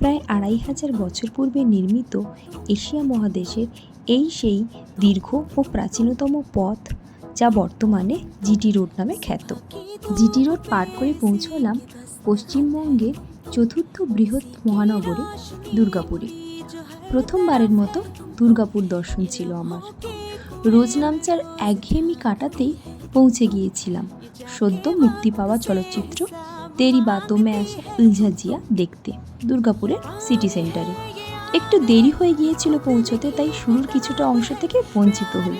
প্রায় আড়াই হাজার বছর পূর্বে নির্মিত এশিয়া মহাদেশের এই সেই দীর্ঘ ও প্রাচীনতম পথ, যা বর্তমানে জিটি রোড নামে খ্যাত। জিটি রোড পার করে পৌঁছলাম পশ্চিমবঙ্গের চতুর্থ বৃহৎ মহানগরে দুর্গাপুরে। প্রথমবারের মতো দুর্গাপুর দর্শন ছিল আমার। রোজ নামচার একঘেয়েমি কাটাতেই পৌঁছে গিয়েছিলাম সদ্য মুক্তি পাওয়া চলচ্চিত্র তেরি বাতো ম্যাশ উলঝাজিয়া দেখতে দুর্গাপুরের সিটি সেন্টারে একটু দেরি হয়ে গিয়েছিল পৌঁছতে তাই শুরুর কিছুটা অংশ থেকে বঞ্চিত হই।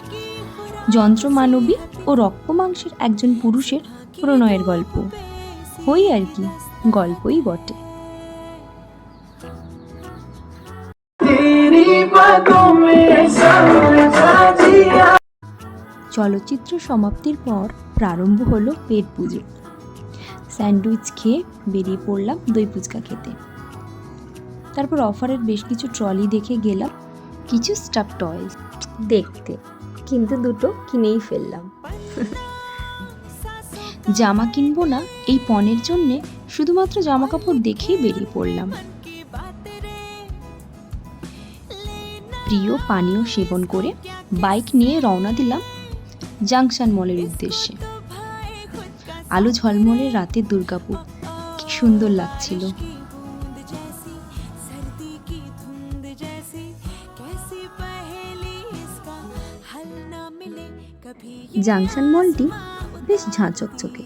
যন্ত্রমানবী ও রক্তমাংসের একজন পুরুষের প্রণয়ের গল্প। হই আর কি গল্পই বটে। চলচ্চিত্র সমাপ্তির পর প্রারম্ভ হলো পেট পুজো। স্যান্ডউইচ খেয়ে বেরিয়ে পড়লাম দই ফুচকা খেতে। তারপর অফারের বেশ কিছু ট্রলি দেখে গেলাম, কিছু স্টাফ টয়েস দেখতে, কিন্তু দুটো কিনেই ফেললাম। জামা কিনবো না, এই পণের জন্যে শুধুমাত্র জামা কাপড় দেখেই বেরিয়ে পড়লাম। প্রিয় পানীয় সেবন করে বাইক নিয়ে রওনা দিলাম জাংশন মলের উদ্দেশ্যে। আলো ঝলমলে রাতে দুর্গাপুর কি সুন্দর লাগছিল। জাংশন মলটি বেশ ঝাঁচক চোখে।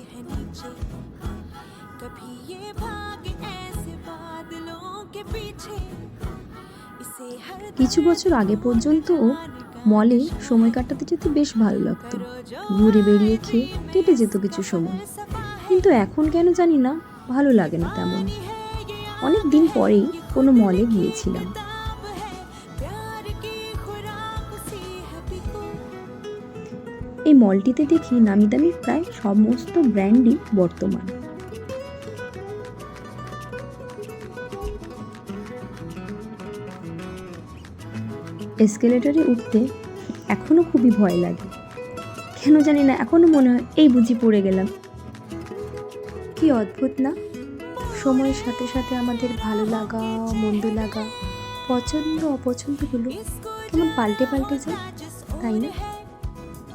কিছু বছর আগে পর্যন্ত মলে সময় কাটাতে যেতে বেশ ভালো লাগতো। ঘুরে বেরিয়ে খেয়ে কেটে যেত কিছু সময়। কিন্তু এখন কেন জানি না, ভালো লাগে না তেমন। অনেক দিন পরেই কোনো মলে গিয়েছিলাম। এই মলটিতে দেখি নামি দামি প্রায় সমস্ত ব্র্যান্ডই বর্তমান। এসকেলেটারে উঠতে এখনও খুবই ভয় লাগে। কেন জানি না এখনও মনে হয় এই বুঝি পড়ে গেলাম। কি অদ্ভুত না? সময়ের সাথে সাথে আমাদের ভালো লাগা, মন্দ লাগা, পছন্দ অপছন্দগুলো কেমন পাল্টে পাল্টে যায়, তাই না?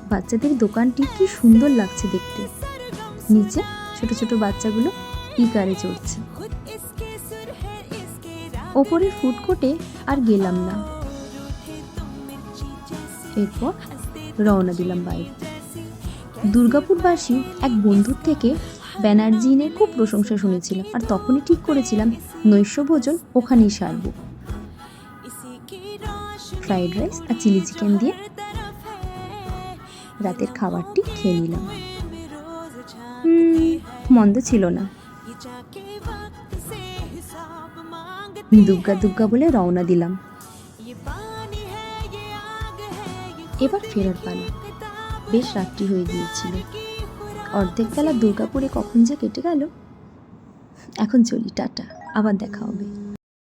বাচ্চাদের দোকানটি কি সুন্দর লাগছে দেখতে। নিচে ছোট ছোট বাচ্চাগুলো ইকারে চড়ছে। ওপরের ফুড আর গেলাম না। এরপর রওনা দিলাম বাইরে দুর্গাপুরবাসী এক বন্ধুর থেকে ব্যানার্জি ইনের খুব প্রশংসা শুনেছিলাম আর তখনই ঠিক করেছিলাম নৈশভোজন ওখানেই সারব। ফ্রাইড রাইস আর চিলি চিকেন দিয়ে রাতের খাবারটি খেয়ে নিলাম। মন্দ ছিল না। দুগ্গা দুগ্গা বলে রওনা দিলাম। এবার ফেরার পালা বেশ রাত্রি হয়ে গিয়েছিল। অর্ধেক বেলা দুর্গাপুরে কখন যে কেটে গেল? এখন চলি, টাটা। আবার দেখা হবে।